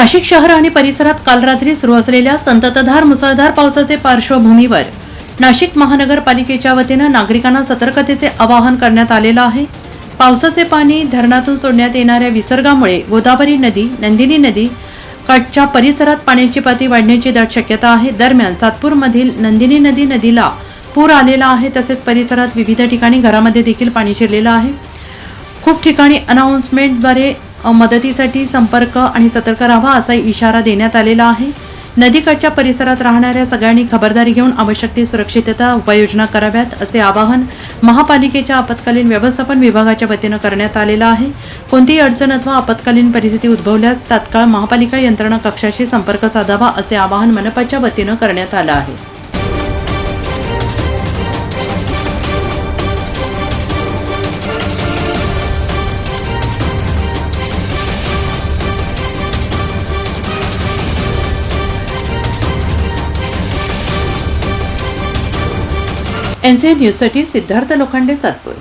नाशिक शहर आणि परिसरात काल रात्री सुरू असलेल्या संततधार मुसळधार पावसाचे पार्श्वभूमीवर नाशिक महानगरपालिकेच्या वतीनं नागरिकांना सतर्कतेचे आवाहन करण्यात आलेलं आहे. पावसाचे पाणी धरणातून सोडण्यात येणाऱ्या विसर्गामुळे गोदावरी नदी नंदिनी नदी काठच्या परिसरात पाण्याची पाती वाढण्याची दाट शक्यता आहे. दरम्यान सातपूरमधील नंदिनी नदी नदीला पूर आलेला आहे तसेच परिसरात विविध ठिकाणी घरामध्ये देखील पाणी शिरलेलं आहे. खूप ठिकाणी अनाऊन्समेंटद्वारे मदतीसाठी संपर्क आणि सतर्क राहा असा इशारा देण्यात आलेला आहे. नदीकाठच्या परिसरात राहणाऱ्या सगळ्यांनी खबरदारी घेऊन आवश्यक ती सुरक्षितता उपाययोजना कराव्यात असे आवाहन महापालिकेच्या आपत्कालीन व्यवस्थापन विभागाच्या वतीनं करण्यात आलेलं आहे. कोणतीही अडचण अथवा आपत्कालीन परिस्थिती उद्भवल्यास तात्काळ महापालिका यंत्रणा कक्षाशी संपर्क साधावा असे आवाहन मनपाच्या वतीनं करण्यात आलं आहे. एन सी न्यूजसाठी सिद्धार्थ लोखंडे सातपूर